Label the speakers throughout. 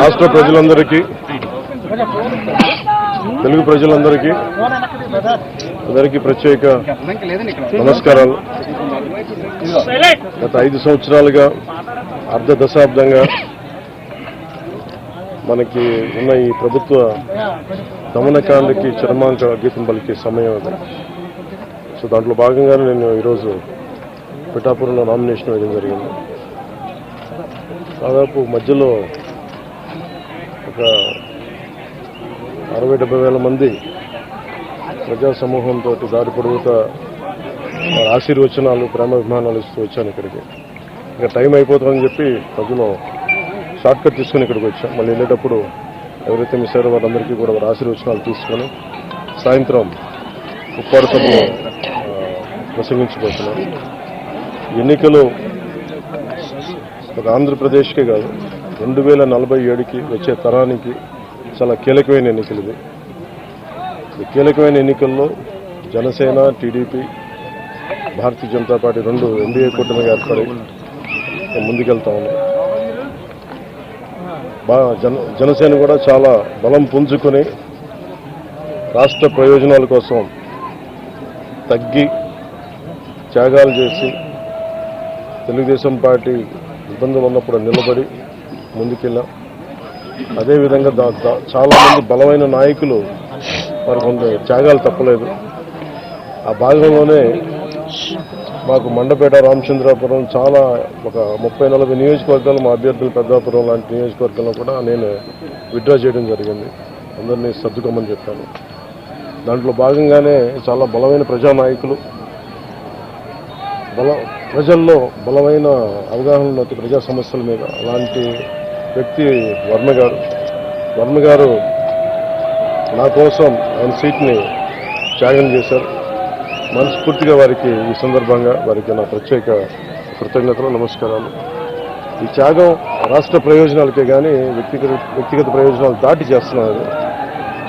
Speaker 1: రాష్ట్ర ప్రజలందరికీ తెలుగు ప్రజలందరికీ అందరికీ ప్రత్యేక నమస్కారాలు. గత ఐదు సంవత్సరాలుగా అర్ధ దశాబ్దంగా మనకి ఉన్న ఈ ప్రభుత్వ దమనకాండకి చర్మాంక గీతం పలికే సమయం అది. సో దాంట్లో భాగంగానే నేను ఈరోజు పిఠాపురంలో నామినేషన్ వేయడం జరిగింది. దాదాపు మధ్యలో ఒక అరవై డెబ్బై వేల మంది ప్రజా సమూహంతో దారి పొడుగుతా ఆశీర్వచనాలు ప్రేమాభిమానాలు ఇస్తూ వచ్చాను ఇక్కడికి. ఇంకా టైం అయిపోతుందని చెప్పి ప్రజలు షార్ట్కట్ తీసుకుని ఇక్కడికి వచ్చాం. మళ్ళీ వెళ్ళేటప్పుడు ఎవరైతే మిస్ అయ్యారో వారందరికీ కూడా వారి ఆశీర్వచనాలు తీసుకొని సాయంత్రం ఉప్పాడు సభలో ప్రసంగించబోతున్నాం. ఎన్నికలు ఒక ఆంధ్రప్రదేశ్కే కాదు రెండు వేల నలభై ఏడుకి వచ్చే తరానికి చాలా కీలకమైన ఎన్నికలు ఇది కీలకమైన ఎన్నికల్లో జనసేన టీడీపీ భారతీయ జనతా పార్టీ రెండు ఎన్డీఏ కూటమిగా ఏర్పడి ముందుకెళ్తా ఉన్నాయి. బా జన జనసేన కూడా చాలా బలం పుంజుకొని రాష్ట్ర ప్రయోజనాల కోసం తగ్గి త్యాగాలు చేసి తెలుగుదేశం పార్టీ ఇబ్బందులు ఉన్నప్పుడు నిలబడి ముందుకెళ్ళాం. అదేవిధంగా దా చాలామంది బలమైన నాయకులు వారి కొంత త్యాగాలు తప్పలేదు. ఆ భాగంలోనే మాకు మండపేట రామచంద్రాపురం చాలా ఒక ముప్పై నలభై నియోజకవర్గాలు మా అభ్యర్థులు పెద్దాపురం లాంటి నియోజకవర్గంలో కూడా నేను విత్డ్రా చేయడం జరిగింది. అందరినీ సర్దుకోమని చెప్పాను. దాంట్లో భాగంగానే చాలా బలమైన ప్రజానాయకులు బల ప్రజల్లో బలమైన అవగాహన ఉన్నది ప్రజా సమస్యల మీద అలాంటి వ్యక్తి వర్మ గారు. వర్మ గారు నా కోసం ఆయన సీట్ని త్యాగం చేశారు. మనస్ఫూర్తిగా వారికి ఈ సందర్భంగా వారికి నా ప్రత్యేక కృతజ్ఞతలు నమస్కారాలు. ఈ త్యాగం రాష్ట్ర ప్రయోజనాలకే కానీ వ్యక్తిగత వ్యక్తిగత ప్రయోజనాలు దాటి చేస్తున్నారు.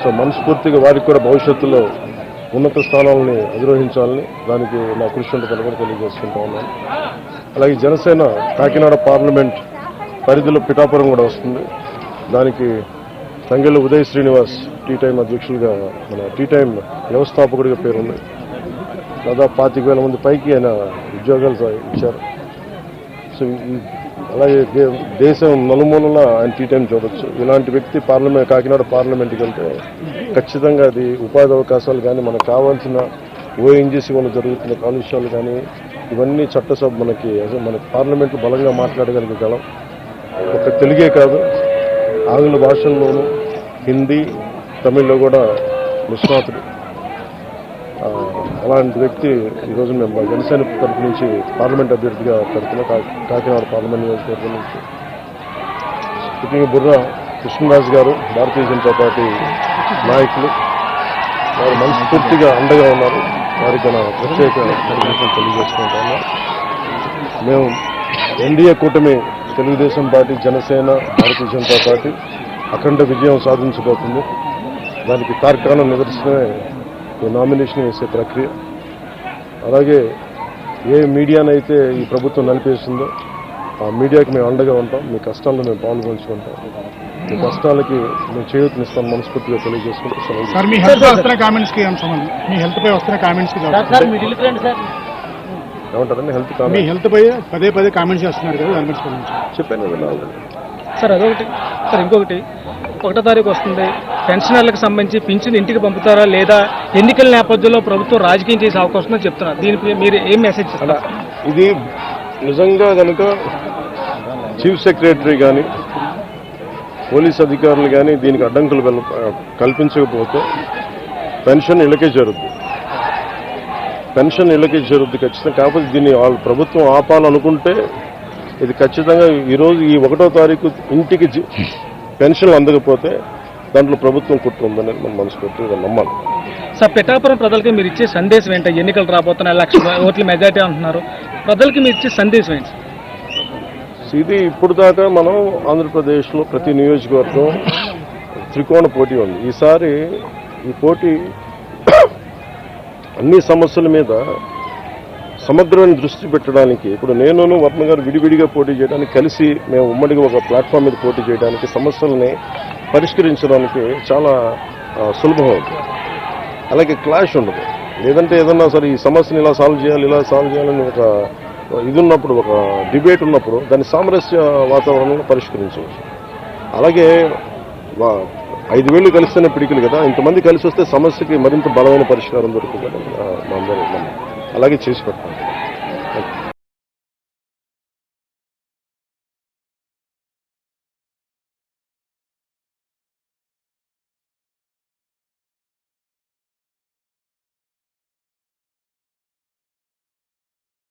Speaker 1: సో మనస్ఫూర్తిగా వారికి కూడా భవిష్యత్తులో ఉన్నత స్థానాలని అధిరోహించాలని దానికి నా కృషి ఉంటుందని కూడా తెలియజేసుకుంటా ఉన్నాను. అలాగే జనసేన కాకినాడ పార్లమెంట్ పరిధిలో పిఠాపురం కూడా వస్తుంది. దానికి తంగెళ్ళ ఉదయ్ శ్రీనివాస్ టీ టైం అధ్యక్షులుగా మన టీ టైం వ్యవస్థాపకుడిగా పేరుంది దాదాపు పాతిక వేల మంది పైకి ఆయన ఉద్యోగాలు ఇచ్చారు. సో అలాగే దే- దేశం నలుమూలల ఆయన టీ టైం చూడొచ్చు. ఇలాంటి వ్యక్తి పార్లమెంట్ కాకినాడ పార్లమెంట్కి వెళ్తే ఖచ్చితంగా అది ఉపాధి అవకాశాలు కానీ మనకు కావాల్సిన ఓఎన్జీసీ వల్ల జరుగుతున్న కాలుష్యాలు కానీ ఇవన్నీ చట్టసభ మనకి మన పార్లమెంట్ బలంగా మాట్లాడగలిగే ఒక తెలుగే కాదు ఆంగ్ల భాషల్లోనూ హిందీ తమిళ్ళో కూడా నిష్ణాతుడు అలాంటి వ్యక్తి ఈరోజు మేము మా జనసేన తరపు నుంచి పార్లమెంట్ అభ్యర్థిగా పెడుతున్నా కా- కాకినాడ పార్లమెంట్ నియోజకవర్గం నుంచి. ముఖ్యంగా బుర్ర కృష్ణరాజు గారు భారతీయ జనతా పార్టీ నాయకులు. వారు మనస్ఫూర్తిగా అండగా ఉన్నారు. వారికి నా ప్రత్యేక కృతజ్ఞతలు తెలియజేసుకుంటాను మేము ఎన్డీఏ కూటమి తెలుగుదేశం పార్టీ జనసేన భారతీయ జనతా పార్టీ అఖండ విజయం సాధించబోతుంది. దానికి తార్కాణం నిదర్శనమే ఈ నామినేషన్ వేసే ప్రక్రియ. అలాగే ఏ మీడియానైతే ఈ ప్రభుత్వం నలిపేస్తుందో ఆ మీడియాకి మేము అండగా ఉంటాం. మీ కష్టాల్లో మేము పాల్గొంచుకుంటాం. మీ కష్టాలకి మేము చేయూతనిస్తాం మనస్ఫూర్తిగా తెలియజేసుకుంటాం ఏమంటారండి హెల్త్
Speaker 2: మీ హెల్త్ పై పదే పదే కామెంట్స్ చేస్తున్నారు కదా స్పందించండి.
Speaker 1: చెప్పాను కదా
Speaker 3: సార్ అదొకటి. సార్ ఇంకొకటి. ఒకటో తారీఖు వస్తుంది. పెన్షనర్లకు సంబంధించి పింఛన్ ఇంటికి పంపుతారా లేదా ఎన్నికల నేపథ్యంలో ప్రభుత్వం రాజకీయం చేసే అవకాశం ఉందని చెప్తున్నారు. దీనిపై మీరు ఏం మెసేజ్ ఇస్తారు?
Speaker 1: ఇది నిజంగా కనుక చీఫ్ సెక్రటరీ కానీ పోలీస్ అధికారులు కానీ దీనికి అడ్డంకులు కల్పించకపోతే పెన్షన్ ఇళ్ళకే జరుగుద్ది పెన్షన్ ఇళ్ళకే జరుగుద్ది ఖచ్చితంగా. కాకపోతే దీన్ని వాళ్ళు ప్రభుత్వం ఆపాలనుకుంటే ఇది ఖచ్చితంగా ఈరోజు ఈ ఒకటో తారీఖు ఇంటికి పెన్షన్లు అందకపోతే దాంట్లో ప్రభుత్వం కుట్ర ఉందని మనం మనస్ఫూర్తిగా నమ్మాలి.
Speaker 3: సార్ పిఠాపురం ప్రజలకి మీరు ఇచ్చే సందేశం ఏంటి? ఎన్నికలు రాబోతున్నాయి లక్ష ఓట్ల మెజార్టీ అంటున్నారు. ప్రజలకి మీరు ఇచ్చే సందేశం ఏంటి?
Speaker 1: ఇది ఇప్పుడు దాకా మనం ఆంధ్రప్రదేశ్లో ప్రతి నియోజకవర్గం త్రికోణ పోటీ ఉంది. ఈసారి ఈ పోటీ అన్ని సమస్యల మీద సమగ్రమైన దృష్టి పెట్టడానికి ఇప్పుడు నేను వర్మ గారు విడివిడిగా పోటీ చేయడానికి కలిసి మేము ఉమ్మడిగా ఒక ప్లాట్ఫామ్ మీద పోటీ చేయడానికి సమస్యలని పరిష్కరించడానికి చాలా సులభం అవుతుంది. అలాగే క్లాష్ ఉండదు. లేదంటే ఏదన్నా సరే ఈ సమస్యని ఇలా సాల్వ్ చేయాలి ఇలా సాల్వ్ చేయాలని ఒక ఇది ఉన్నప్పుడు ఒక డిబేట్ ఉన్నప్పుడు దాన్ని సామరస్య వాతావరణంలో పరిష్కరించవచ్చు. అలాగే ఐదు వేలు కలిస్తేనే పిడికిలు కదా. ఇంతమంది కలిసి వస్తే సమస్యకి మరింత బలమైన పరిష్కారం దొరుకుతుంది కదా మా అందరూ అలాగే చేసి పెట్టాలి